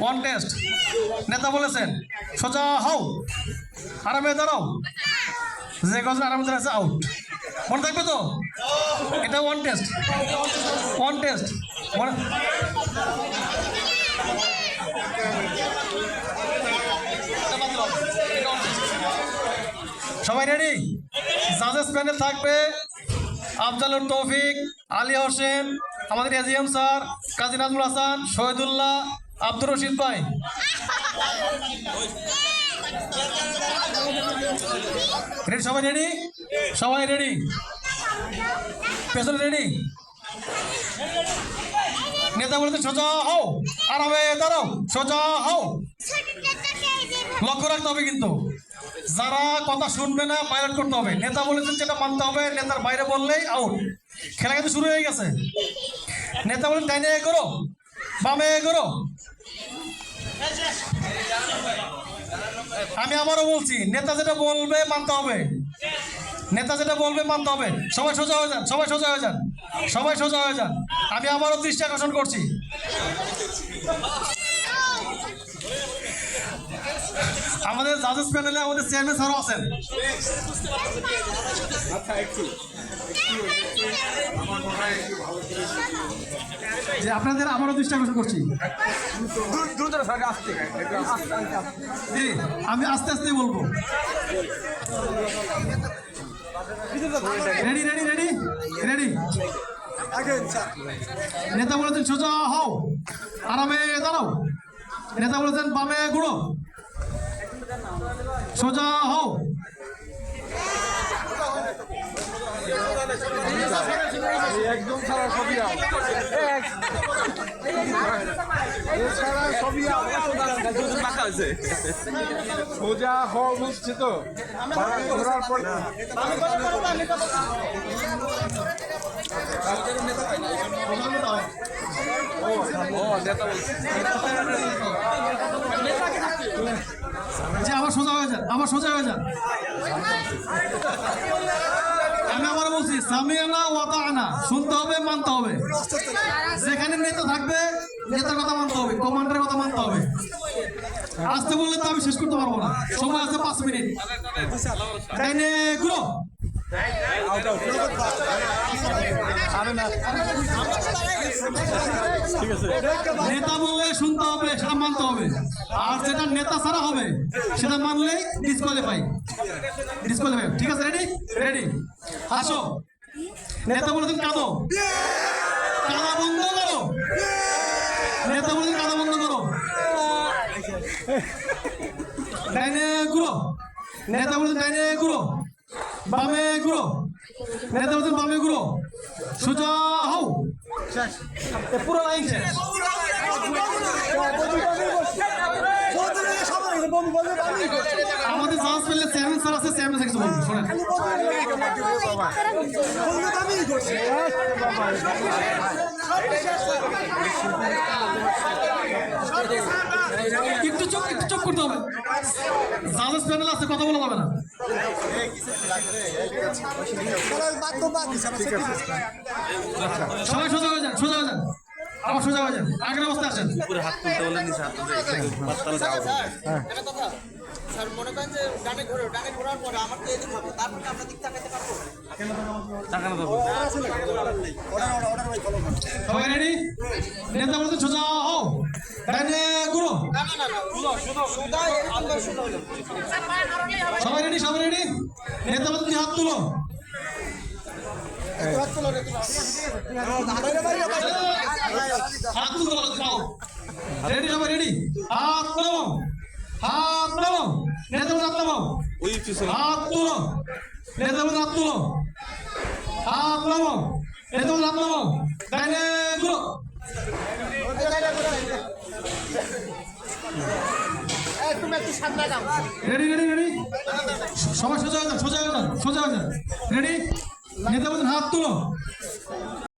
One test নেতা বলেছেন, সোজা হও আরামে দাঁড়াও। যে কজন আরামে দাঁড়াচ্ছে আউট মনে থাকবে তো? এটা ওয়ান টেস্ট ওয়ান টেস্ট মনে সবাই রেডি জাজেস প্যানেল থাকবে। আফজালুর তৌফিক, আলী হোসেন, আমাদের এজিএম স্যার কাজী নাজমুল হাসান, শহীদুল্লাহ আব্দুর রশিদ ভাই। রেডি সবাই রেডি সবাই রেডি পেছনে রেডি নেতা বলতে সোজা হও। আরামে দাঁড়াও, সোজা হও। লক্ষ্য রাখতে হবে কিন্তু। যারা কথা শুনবে না পাইলট করতে হবে। নেতা বলেছেন যেটা মানতে হবে, নেতার বাইরে বললেই আউট খেলা কিন্তু শুরু হয়ে গেছে। নেতা বলেন, ডাইনে করো বামে করো আমি আবারও বলছি, নেতা যেটা বলবে মানতে হবে। নেতা যেটা বলবে মানতে হবে। সবাই সোজা হয়ে যান, সবাই সোজা হয়ে যান, সবাই সোজা হয়ে যান। আমি আবারও দৃষ্টি আকর্ষণ করছি। আমাদের জাজেস প্যানেলে আমাদের চেয়ারম্যান স্যারও আছেন। যে আপনাদের আবারও দৃষ্টি আকর্ষণ করছি। আমি আস্তে আস্তে বলব। রেডি রেডি রেডি রেডি নেতা বলেছেন সোজা হও আরামে দাঁড়াও। নেতা বলেছেন বামে গুঁড়ো সোজা হও। একদম সোজা হওয়া বুঝছে তো ঘোরার পর যে আবার সোজা হয়ে যান, আবার সোজা হয়ে যান। আমি আবার বলছি, সামিয়ানা ওয়াতা আনা শুনতে হবে, মানতে হবে। যেখানে নেতা থাকবে, নেতার কথা মানতে হবে, কমান্ডারের কথা মানতে হবে। আসতে বললে তো আমি শেষ করতে পারব না। সময় আছে পাঁচ মিনিট। নেতা বললে শুনতে হবে, সেটা মানতে হবে। আর যেটা নেতা ছাড়া হবে, সেটা মানলেই ডিসকোয়ালিফাই ডিসকোয়ালিফাই ঠিক আছে রেডি রেডি আসো। নেতা বলেছেন কাঁদো। কাদা বন্ধ করো। নেতা বলেছেন কাদা বন্ধ করো। ডাইনে ঘুরো। নেতা বলেছেন ডাইনে ঘুরো। বামে ঘুরো। নেতা বলেছেন বামে ঘুরো সোজা হও। পুরো লাইন শেষ। আমাদের জাহাজ পেলে চেয়ারম্যান স্যার আছে স্যার কিছু বলব শোনেন। একটু চোখ করতে হবে জাহাজ প্যানেল আছে কথা বলা যাবে না সবাই সোজা হয়ে যান সোজা হয়ে যান আবার সোজা হয়ে যান আগের অবস্থা আসেন স্যার মনে করেন যে ডানে ঘোরো ডানে ঘোরার পরে আমার তো এদিক হবে তারপরে আমরা দিক তাকাইতে পারব সবাই রেডি নেতা বলতে সোজা হও ডাইনে ঘুরো না না না শুনো শুনো সুদা আমরা শুনো সবাই রেডি সবাই রেডি। নেতা হাত তুলো। হাত তুলো রেডি সবাই রেডি? হাত তুলো। হাত তুলো। নেতা হাত তুলো হাত তুলো। নেতা হাত তুলো। হাত তুলো নেতা হাত তুলো ডাইনে রেডি রেডি রেডি সবাই সোজা হয়ে যান, সোজা হয়ে যান, সোজা হয়ে যান। রেডি নেতা হাত তুলো।